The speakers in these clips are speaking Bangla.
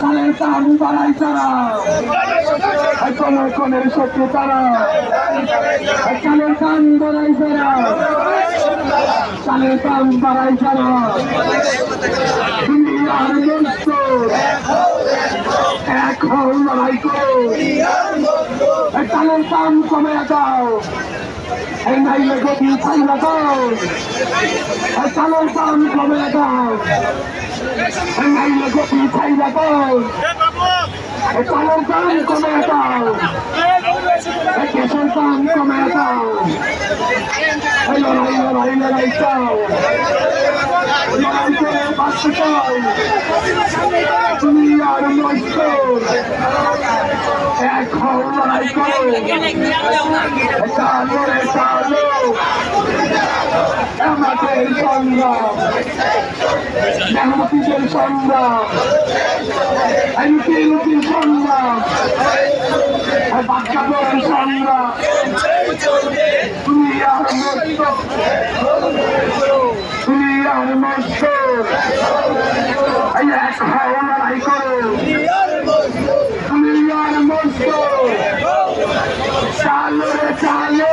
কানের কোনে কোনের শক্তি তারা কানের টান বাড়াই তারা কানের টান বাড়াই তারা কানের টান কমে দাও। এই নাইলে গতি ছাইলা দাও এই কানের টান কমে দাও। এই নাইলে গতি ছাইলা দাও এই কানের টান কমে দাও। এই কেশের টান কমে দাও। এই লড়াই লড়াই লড়াই চাও। লড়াই করে বাঁচতে চাও। চালো আমাদের সংগ্রাম মেহনতিদের সংগ্রাম এমপির সংগ্রাম বাচ্চাদের সংগ্রাম তুমি আর তুমি আর মস্ত এক হও লড়াই করো তুমি আর মস্ত চালো রে চালো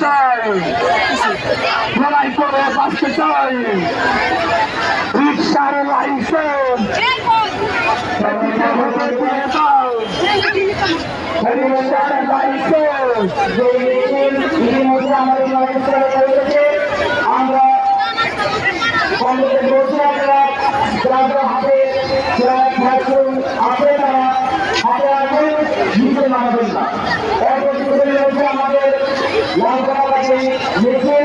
চাই লড়াই করে বাঁচতে চাই রিক্সার লাইসেন্স রিক্সার লাইসেন্স ভিতরে